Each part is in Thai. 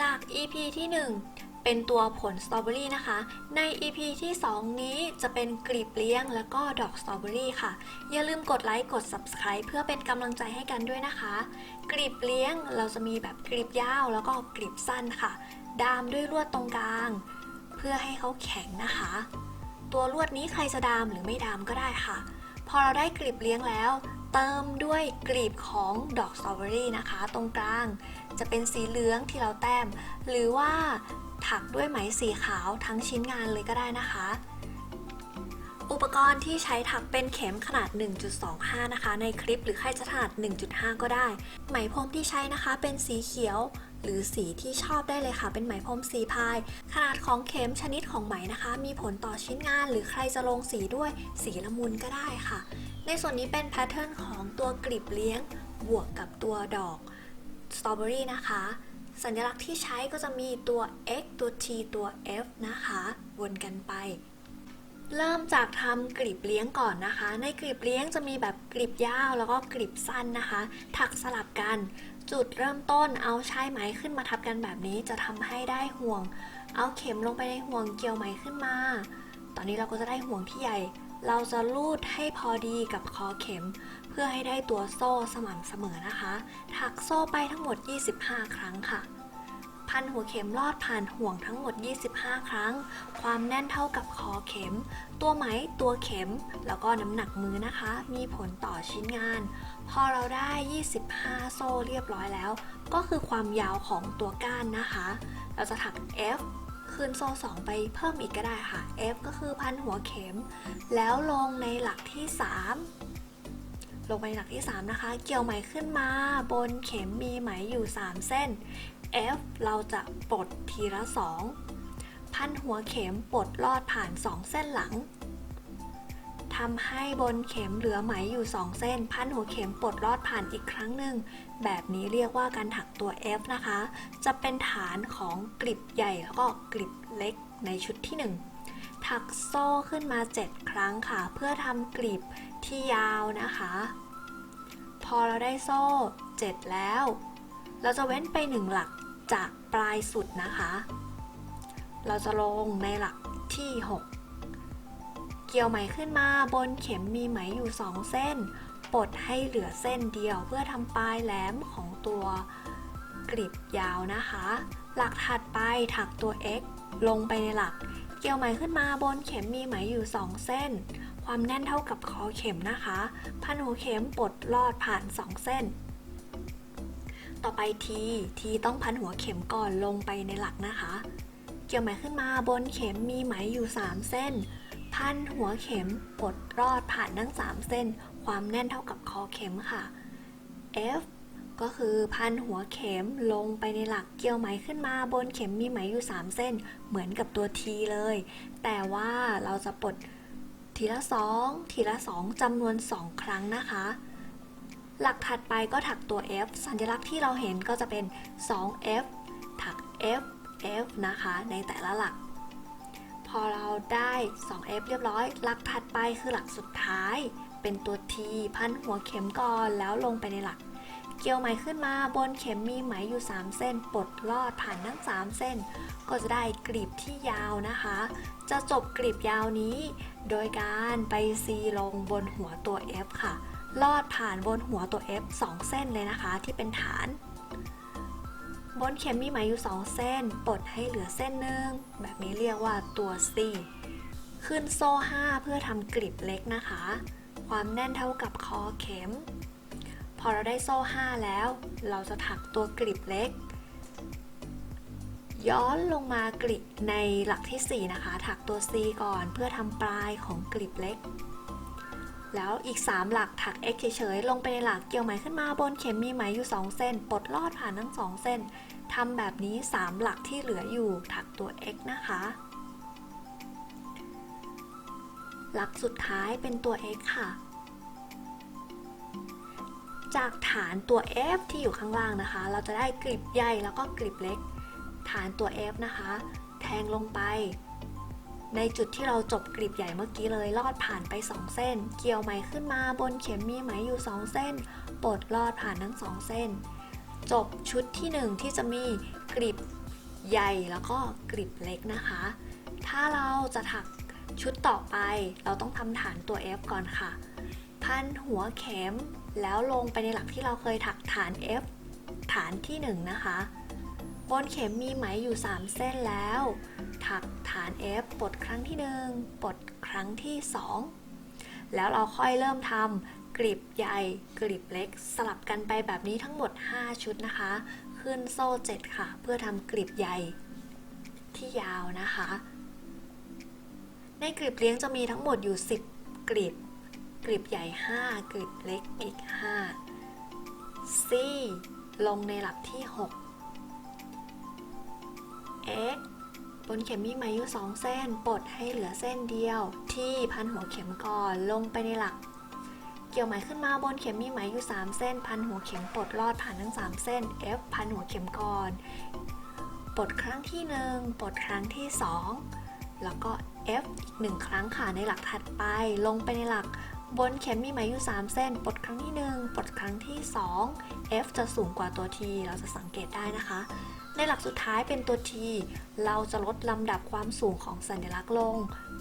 จาก EP ที่ 1 เป็นตัวผลสตรอเบอรี่นะคะ ใน EP ที่ 2 นี้จะเป็นกลีบเลี้ยงแล้วก็ดอกสตรอเบอรี่ค่ะ อย่าลืมกดไลค์กด Subscribe เพื่อเป็นกำลังใจให้กันด้วยนะคะ กลีบเลี้ยงเราจะมีแบบกลีบยาวแล้วก็กลีบสั้นค่ะ ดามด้วยลวดตรงกลาง เพื่อให้เขาแข็งนะคะ ตัวลวดนี้ใครจะดามหรือไม่ดามก็ได้ค่ะ พอเราได้กลีบเลี้ยงแล้ว เติมด้วยกลีบของดอกสตรอเบอรี่นะคะ ตรงกลางจะเป็นสีเหลืองที่เราแต้ม หรือว่าถักด้วยไหมสีขาวทั้งชิ้นงานเลยก็ได้นะคะ อุปกรณ์ที่ใช้ถักเป็นเข็มขนาด 1.25 นะคะ ในคลิปหรือใครจะถนัด 1.5 ก็ได้ ไหมพรมที่ใช้นะคะเป็นสีเขียวหรือสีที่ชอบได้เลยค่ะ เป็นไหมพรมสีพาย ขนาดของเข็มชนิดของไหมนะคะ มีผลต่อชิ้นงานหรือใครจะลงสีด้วยสีละมุนก็ได้ค่ะ ในส่วนนี้เป็นแพทเทิร์นของตัวกลีบเลี้ยงบวกกับตัวดอกสตรอเบอรี่นะคะ สัญลักษณ์ที่ใช้ก็จะมีตัว x ตัว t ตัว f นะคะ วนกันไป เริ่มจากทำกลีบเลี้ยงก่อนนะคะ ในกลีบเลี้ยงจะมีแบบกลีบยาวแล้วก็กลีบสั้นนะคะ ถักสลับกัน จุดเริ่มต้นเอาใชายไหมขึ้นมาทับกันแบบนี้จะทำให้ได้ห่วง เอาเข็มลงไปในห่วงเกี่ยวไหมขึ้นมา ตอนนี้เราก็จะได้ห่วงที่ใหญ่ เราจะลูดให้พอดีกับคอเข็ม เพื่อให้ได้ตัวโซ่สม่ำเสมอนะคะ ถักโซ่ไปทั้งหมด 25 ครั้งค่ะ พันหัวเข็มลอดผ่านห่วงทั้งหมด 25 ครั้ง ความแน่นเท่ากับคอเข็ม ตัวไหมตัวเข็ม แล้วก็น้ำหนักมือนะคะ มีผลต่อชิ้นงาน พอเราได้ 25 โซ่เรียบร้อยแล้ว ก็คือความยาวของตัวก้านนะคะ เราจะถัก F ขึ้นโซ่2ไปเพิ่มอีกก็ได้ค่ะ F ก็คือพันหัวเข็ม แล้วลงในหลักที่ 3 ลงไปในหลักที่ 3 นะคะ เกี่ยวไหมขึ้นมาบนเข็มมีไหมอยู่ 3 เส้น F เราจะปลดทีละ 2 พันหัวเข็มปลดลอดผ่าน 2 เส้นหลัง ทำให้บนเข็มเหลือไหมอยู่ 2 เส้น พันหัวเข็มปลดลอดผ่านอีกครั้งหนึ่ง แบบนี้เรียกว่าการถักตัว F นะคะ จะเป็นฐานของกลีบใหญ่แล้วก็กลีบเล็กในชุดที่ 1 ถักโซ่ขึ้นมา 7 ครั้งค่ะ เพื่อทำกลีบที่ยาวนะคะ พอเราได้โซ่ 7 แล้ว เราจะเว้นไป 1 หลักจากปลายสุดนะคะ เราจะลงในหลักที่ 6 เกี่ยวไหมขึ้นมาบนเข็มมีไหมอยู่ 2 เส้น ปลดให้เหลือเส้นเดียวเพื่อทำปลายแหลมของตัวกลีบยาวนะคะ หลักถัดไปถักตัว x ลงไปในหลัก เกี่ยวไหมขึ้นมาบนเข็มมีไหมอยู่ 2 เส้น ความแน่นเท่ากับคอเข็มนะคะ พันหัวเข็มปลดลอดผ่าน 2 เส้น ต่อไปทีทีต้องพันหัวเข็มก่อนลงไปในหลักนะคะ เกี่ยวไหมขึ้นมาบนเข็มมีไหมอยู่ 3 เส้น พันหัวเข็มปลดรอดผ่านทั้ง 3 เส้น ความแน่นเท่ากับคอเข็มค่ะ F ก็คือพันหัวเข็มลงไปในหลักเกี่ยวไหมขึ้นมาบนเข็มมีไหมอยู่ 3 เส้น เหมือนกับตัว T เลย แต่ว่าเราจะปลดทีละ 2 ทีละ 2จำนวน 2 ครั้งนะคะ หลักถัดไปก็ถักตัว F สัญลักษณ์ที่เราเห็นก็จะเป็น 2F ถัก F F นะคะ ในแต่ละหลัก พอเราได้ 2F เรียบร้อย หลักถัดไปคือหลักสุดท้าย เป็นตัว T พันหัวเข็มก่อนแล้วลงไปในหลัก เกี่ยวไหมขึ้นมาบนเข็มมีไหมอยู่ 3 เส้น ปลดลอดผ่านทั้ง 3 เส้น ก็จะได้กลีบที่ยาวนะคะ จะจบกลีบยาวนี้ โดยการไปซีลงบนหัวตัว F ค่ะ ลอดผ่านบนหัวตัว F 2 เส้นเลยนะคะ ที่เป็นฐาน บนเข็มมีไหมอยู่2เส้นปลดให้เหลือเส้นหนึ่งแบบนี้เรียกว่าตัว C ขึ้นโซ่ 5 เพื่อทำกลีบเล็กนะคะ ความแน่นเท่ากับคอเข็ม พอเราได้โซ่ 5 แล้ว เราจะถักตัวกลีบเล็ก ย้อนลงมากลีบในหลักที่ 4 นะคะ ถักตัว C ก่อนเพื่อทำปลายของกลีบเล็ก แล้วอีก 3 หลักถัก x เฉยๆ ลงไปในหลักเกี่ยวไหมขึ้นมาบนเข็มมีไหมอยู่ 2 เส้นปลดลอดผ่านทั้ง 2 เส้นำแบบนี้ 3 หลักที่เหลืออยู่ถักตัว x นะคะ หลักสุดท้ายเป็นตัว x ค่ะ จากฐานตัว f ที่อยู่ข้างล่างนะคะ เราจะได้กลีบใหญ่แล้วก็กลีบเล็ก ฐานตัว f นะคะ แทงลงไป ในจุดที่เราจบกลีบใหญ่เมื่อกี้เลยลอดผ่านไป 2 เส้น เกี่ยวไหมขึ้นมาบนเข็มมีไหมอยู่ 2 เส้นปลดลอดผ่านทั้ง 2 เส้น จบชุดที่ 1 ที่จะมีกลีบใหญ่แล้วก็กลีบเล็กนะคะ ถ้าเราจะถักชุดต่อไป เราต้องทำฐานตัว F ก่อนค่ะ พันหัวเข็มแล้วลงไปในหลักที่เราเคยถักฐาน F ฐานที่ 1 นะคะ บนเข็มมีไหมอยู่ 3 เส้นแล้ว ถักฐาน F ปลดครั้งที่ 1ปลดครั้งที่ 2 แล้วเราค่อยเริ่มทำ กลีบใหญ่กลีบเล็ก สลับกันไปแบบนี้ทั้งหมด 5 ชุดนะคะ ขึ้นโซ่ 7 ค่ะ เพื่อทำกลีบใหญ่ที่ยาวนะคะ ในกลีบเลี้ยงจะมีทั้งหมดอยู่ 10 กลีบ กลีบใหญ่ 5 กลีบเล็กอีก 5 C ลงในหลักที่ 6 X บนเข็มมีไหมอยู่2เส้นปลดให้เหลือเส้นเดียว ที่พันหัวเข็มก่อนลงไปในหลัก เกี่ยวไหมขึ้นมาบนเข็มมีไหมอยู่ 3 เส้น พันหัวเข็มปลดลอดผ่านทั้ง 3 เส้น F พันหัวเข็มก่อน ปลดครั้งที่ 1 ปลดครั้งที่ 2 แล้วก็ F อีกหนึ่งครั้งค่ะในหลักถัดไป ลงไปในหลักบนเข็มมีไหมอยู่ 3 เส้น ปลดครั้งที่ 1 ปลดครั้งที่ 2 F จะสูงกว่าตัว T เราจะสังเกตได้นะคะ ในหลักสุดท้ายเป็นตัว T เราจะลดลำดับความสูงของสัญลักษณ์ลง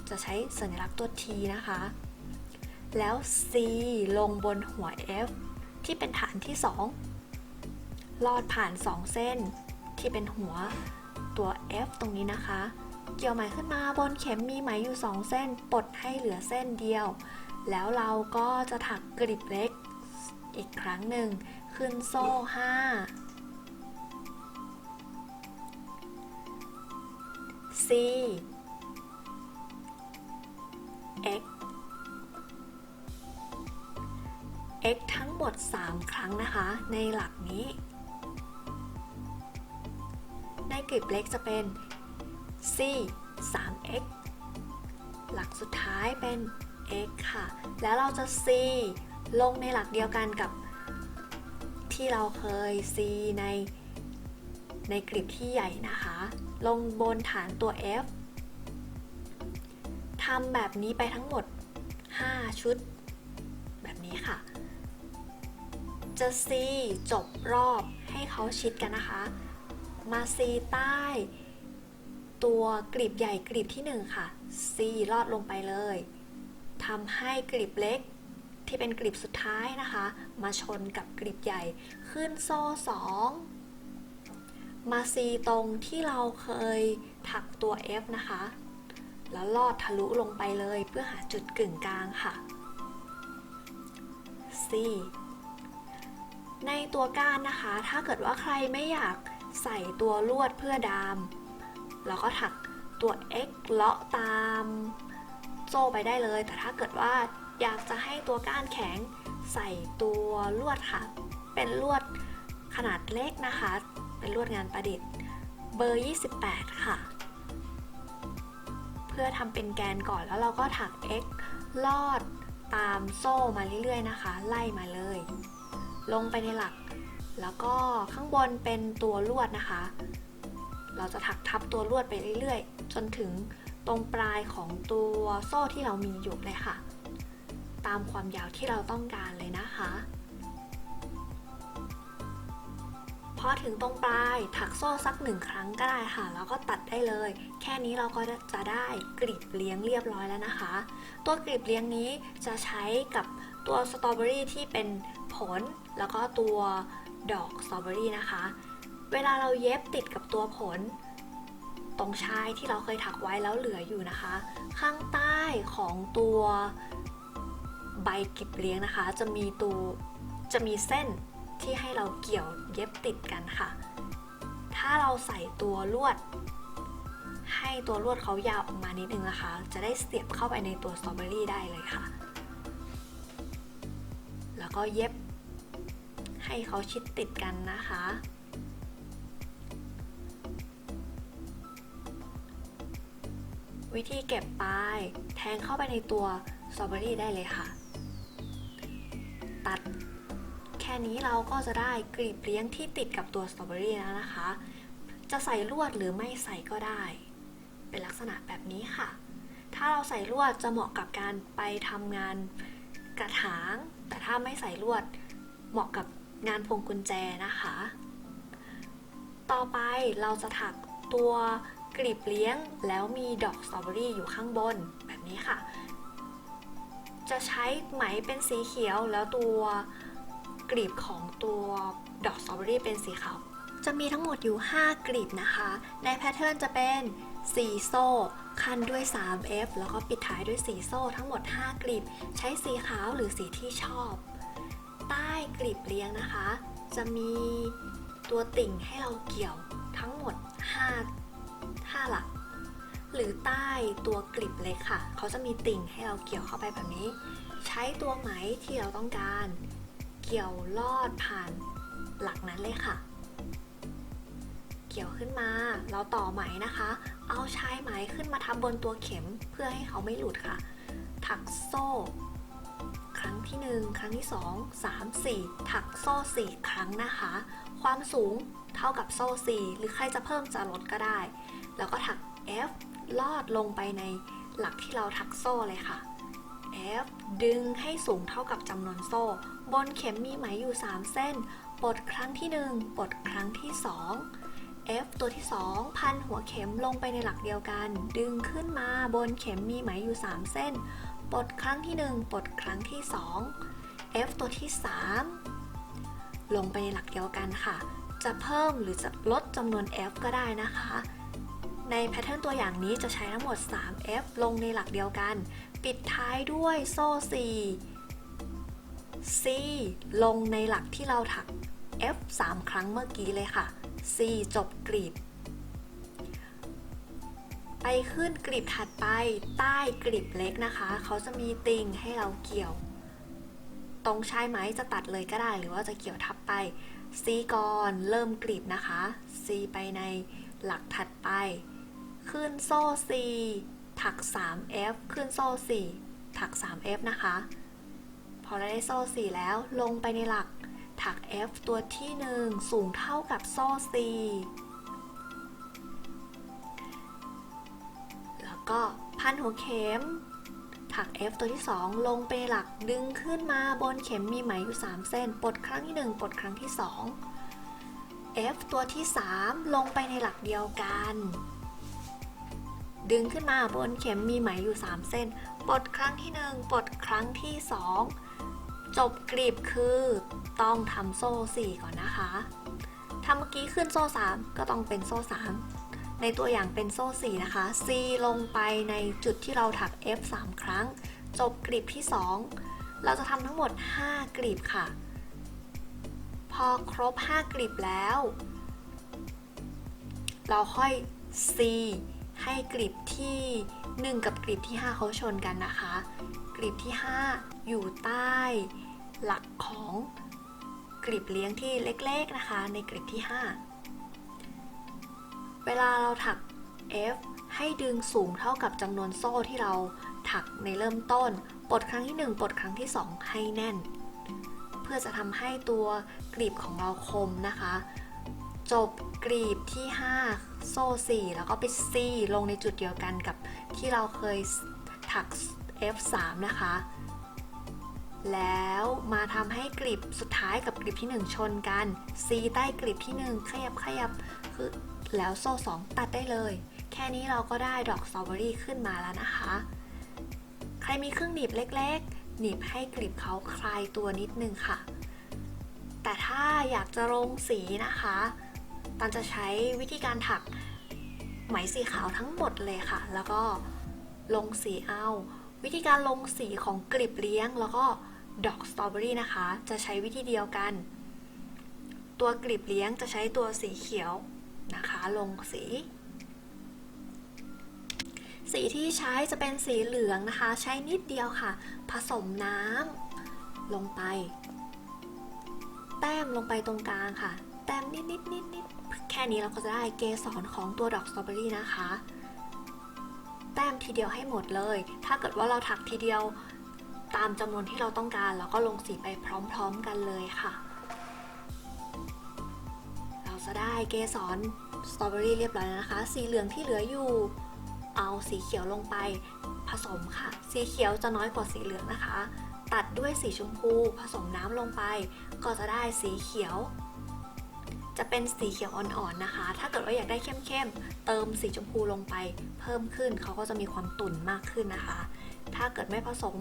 จะใช้สัญลักษณ์ตัว T นะคะ แล้ว C ลงบนหัว F ที่เป็นฐานที่ 2 ลอดผ่าน 2 เส้น ที่เป็นหัวตัว F ตรงนี้นะคะ เกี่ยวไหมขึ้นมาบนเข็มมีไหมอยู่ 2 เส้น ปลดให้เหลือเส้นเดียว แล้วเราก็จะถักกลีบเล็กอีกครั้งหนึ่ง ขึ้นโซ่ 5 C X x ทั้งหมด 3 ครั้งนะคะ ในหลักนี้ ในกลีบเล็กจะเป็น c 3x หลักสุดท้ายเป็น x ค่ะ แล้วเราจะ c ลงในหลักเดียวกันกับ ที่เราเคย c ใน ในกลีบที่ใหญ่นะคะ ลงบนฐานตัว f ทำแบบนี้ไปทั้งหมด 5 ชุด แบบนี้ค่ะ จะซีจบรอบให้เขาชิดกันนะคะ มาซีใต้ ตัวกลีบใหญ่กลีบที่ 1 ค่ะซีลอดลงไปเลยทำให้กลีบเล็กที่เป็นกลีบสุดท้ายนะคะ มาชนกับกลีบใหญ่ขึ้นโซ่ 2 มาซีตรงที่เราเคยถักตัว F นะคะ แล้วลอดทะลุลงไปเลยเพื่อหาจุดกึ่งกลางค่ะ C ในตัวก้านนะคะ ถ้าเกิดว่าใครไม่อยากใส่ตัวลวดเพื่อดามเราก็ถักตัว X เลาะตามโซ่ไปได้เลย แต่ถ้าเกิดว่าอยากจะให้ตัวก้านแข็งใส่ตัวลวดค่ะ เป็นลวดขนาดเล็กนะคะ เป็นลวดงานประดิษฐ์เบอร์ 28 ค่ะ เพื่อทำเป็นแกนก่อนแล้วเราก็ถัก X ลอดตามโซ่มาเรื่อยๆนะคะ ไล่มาเลย ลงไปในหลัก แล้วก็ข้างบนเป็นตัวลวดนะคะ เราจะถักทับตัวลวดไปเรื่อยๆ จนถึงตรงปลายของตัวโซ่ที่เรามีอยู่เลยค่ะ ตามความยาวที่เราต้องการเลยนะคะพอถึงตรงปลายถักโซ่สักหนึ่งครั้งก็ได้ค่ะ แล้วก็ตัดได้เลย แค่นี้เราก็จะได้กลีบเลี้ยงเรียบร้อยแล้วนะคะ ตัวกลีบเลี้ยงนี้จะใช้กับ ตัวสตรอเบอรี่ที่เป็นผลแล้วก็ตัวดอกสตรอเบอรี่นะคะ เวลาเราเย็บติดกับตัวผล ตรงชายที่เราเคยถักไว้แล้วเหลืออยู่นะคะ ข้างใต้ของตัวใบกลีบเลี้ยงนะคะ จะมีตัวจะมีเส้นที่ให้เราเกี่ยวเย็บติดกันค่ะ ถ้าเราใส่ตัวลวด ให้ตัวลวดเขายาวออกมานิดนึงนะคะ จะได้เสียบเข้าไปในตัวสตรอเบอรี่ได้เลยค่ะ แล้วก็เย็บให้เขาชิดติดกันนะคะ วิธีเก็บปลายแทงเข้าไปในตัวสตรอเบอรี่ได้เลยค่ะ ตัดแค่นี้เราก็จะได้กลีบเลี้ยงที่ติดกับตัวสตรอเบอรี่แล้วนะคะ จะใส่ลวดหรือไม่ใส่ก็ได้ เป็นลักษณะแบบนี้ค่ะ ถ้าเราใส่ลวดจะเหมาะกับการไปทำงานกระถาง แต่ถ้าไม่ใส่ลวดเหมาะกับงานพวงกุญแจนะคะ ต่อไปเราจะถักตัวกลีบเลี้ยงแล้วมีดอกสตรอเบอรี่อยู่ข้างบนแบบนี้ค่ะ จะใช้ไหมเป็นสีเขียวแล้วตัวกลีบของตัวดอกสตรอเบอรี่เป็นสีขาวจะมีทั้งหมดอยู่ 5 กลีบนะคะ ในแพทเทิร์นจะเป็น สีโซ่คันด้วย 3F แล้วก็ปิดท้ายด้วยสีโซ่ทั้งหมด 5 กลีบ ใช้สีขาวหรือสีที่ชอบ ใต้กลีบเลี้ยงนะคะ จะมีตัวติ่งให้เราเกี่ยวทั้งหมด 5 5 หลัก หรือใต้ตัวกลีบเล็กค่ะ เขาจะมีติ่งให้เราเกี่ยวเข้าไปแบบนี้ ใช้ตัวไหมที่เราต้องการ เกี่ยวลอดผ่านหลักนั้นเลยค่ะ เกี่ยวขึ้นมา เราต่อไหมนะคะ เอาชายไหมขึ้นมาทับบนตัวเข็มเพื่อให้เขาไม่หลุดค่ะ ถักโซ่ ครั้งที่ 1 ครั้งที่ 2 3 4 ถักโซ่ 4 ครั้งนะคะ ความสูงเท่ากับโซ่ 4 หรือใครจะเพิ่มจะลดก็ได้ แล้วก็ถัก F ลอดลงไปในหลักที่เราถักโซ่เลยค่ะ F ดึงให้สูงเท่ากับจำนวนโซ่ บนเข็มมีไหมอยู่ 3 เส้น ปลดครั้งที่ 1 ปลดครั้งที่ 2 F ตัวที่ 2 พันหัวเข็มลงไปในหลักเดียวกัน ดึงขึ้นมาบนเข็มมีไหมอยู่ 3 เส้น ปลดครั้งที่ 1 ปลดครั้งที่ 2 F ตัวที่ 3 ลงไปในหลักเดียวกันค่ะ จะเพิ่มหรือจะลดจำนวน F ก็ได้นะคะ ในแพทเทิร์นตัวอย่างนี้จะใช้ทั้งหมด 3F ลงในหลักเดียวกัน ปิดท้ายด้วยโซ่ 4 C ลงในหลักที่เราถัก F 3 ครั้งเมื่อกี้เลยค่ะ C จบกลีบ ไปขึ้นกลีบถัดไปใต้กลีบเล็กนะคะ เขาจะมีติ่งให้เราเกี่ยว ตรงใชายไหมจะตัดเลยก็ได้หรือว่าจะเกี่ยวทับไป C ก่อนเริ่มกลีบนะคะ C ไปในหลักถัดไป ขึ้นโซ่ C ถัก 3F ขึ้นโซ่ 4 ถัก 3F นะคะ พอเราได้โซ่ 4 แล้วลงไปในหลัก ถัก F ตัวที่ 1 สูงเท่ากับโซ่ C แล้วก็พันหัวเข็ม ถัก F ตัวที่ 2 ลงไปหลักดึงขึ้นมาบนเข็มมีไหมอยู่ 3 เส้น ปลดครั้งที่ 1 ปลดครั้งที่ 2 F ตัวที่ 3 ลงไปในหลักเดียวกัน ดึงขึ้นมาบนเข็มมีไหมอยู่ 3 เส้น ปลดครั้งที่ 1 ปลดครั้งที่ 2 จบกลีบคือ ต้องทำโซ่ 4 ก่อนนะคะ ถ้าเมื่อกี้ขึ้นโซ่ 3 ก็ต้องเป็นโซ่ 3 ในตัวอย่างเป็นโซ่ 4 นะคะ C ลงไปในจุดที่เราถัก F 3 ครั้ง จบกลีบที่ 2 เราจะทำทั้งหมด 5 กลีบค่ะ พอครบ 5 กลีบแล้ว เราค่อย C ให้กลีบที่ 1 กับกลีบที่ 5 เขาชนกันนะคะ กลีบที่ 5 อยู่ใต้หลักของ กลีบเลี้ยงที่เล็กๆนะคะ ในกลีบที่ 5 เวลาเราถัก F ให้ดึงสูงเท่ากับจำนวนโซ่ที่เราถักในเริ่มต้น ปลดครั้งที่ 1 ปลดครั้งที่ 2 ให้แน่น เพื่อจะทำให้ตัวกลีบของเราคมนะคะ จบกลีบที่ 5 โซ่ 4 แล้วก็ไป C ลงในจุดเดียวกันกับที่เราเคยถัก F3 นะคะ แล้วมาทำให้กลีบสุดท้ายกับกลีบที่ 1 ชนกัน C ใต้กลีบที่ 1 ขยับขยับคือแล้วโซ่ 2 ตัดได้เลย แค่นี้เราก็ได้ดอกสตรอเบอรี่ขึ้นมาแล้วนะคะ ใครมีเครื่องหนีบเล็กๆ หนีบให้กลีบเขาคลายตัวนิดนึงค่ะ แต่ถ้าอยากจะลงสีนะคะตันจะใช้วิธีการถักไหมสีขาวทั้งหมดเลยค่ะ แล้วก็ลงสีเอา วิธีการลงสีของกลีบเลี้ยงแล้วก็ ดอกสตรอเบอรี่นะคะ จะใช้วิธีเดียวกัน ตัวกลีบเลี้ยงจะใช้ตัวสีเขียวนะคะ ลงสี สีที่ใช้จะเป็นสีเหลืองนะคะ ใช้นิดเดียวค่ะ ผสมน้ำลงไป แต้มลงไปตรงกลางค่ะ แต้มนิดนิดนิดนิดแค่นี้เราก็จะได้เกสรของตัวดอกสตรอเบอรี่นะคะ แต้มทีเดียวให้หมดเลย ถ้าเกิดว่าเราถักทีเดียว ตามจำนวนที่เราต้องการ แล้วก็ลงสีไปพร้อมๆกันเลยค่ะ เราจะได้เกสรสตรอเบอรี่เรียบร้อยแล้วนะคะ สีเหลืองที่เหลืออยู่ เอาสีเขียวลงไปผสมค่ะ สีเขียวจะน้อยกว่าสีเหลืองนะคะ ตัดด้วยสีชมพูผสมน้ำลงไป ก็จะได้สีเขียว จะเป็นสีเขียวอ่อนๆนะคะ ถ้าเกิดว่าอยากได้เข้มๆ เติมสีชมพูลงไป เพิ่มขึ้นเขาก็จะมีความตุ่นมากขึ้นนะคะ ถ้าเกิดไม่ผสม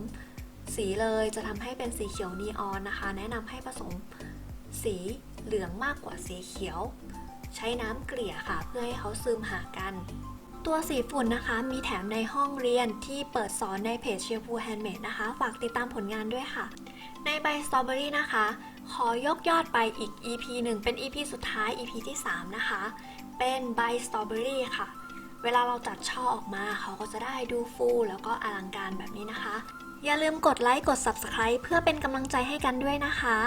สีเลยจะทำให้เป็นสีเขียวนีออนนะคะ แนะนำให้ผสมสีเหลืองมากกว่าสีเขียว ใช้น้ำเกลี่ยค่ะ เพื่อให้เขาซึมหากัน ตัวสีฝุ่นนะคะ มีแถมในห้องเรียนที่เปิดสอนในเพจเชียร์พูแฮนด์เมดนะคะ ฝากติดตามผลงานด้วยค่ะ ในใบสตรอเบอรี่นะคะ ขอยกยอดไปอีก EP หนึ่งเป็น EP สุดท้าย EP ที่ 3 นะคะ เป็นใบสตรอเบอรี่ค่ะ เวลาเราจัดช่อออกมาเขาก็จะได้ดูฟูแล้วก็อลังการแบบนี้นะคะ อย่าลืมกดไลค์กด Subscribe เพื่อเป็นกำลังใจให้กันด้วยนะคะ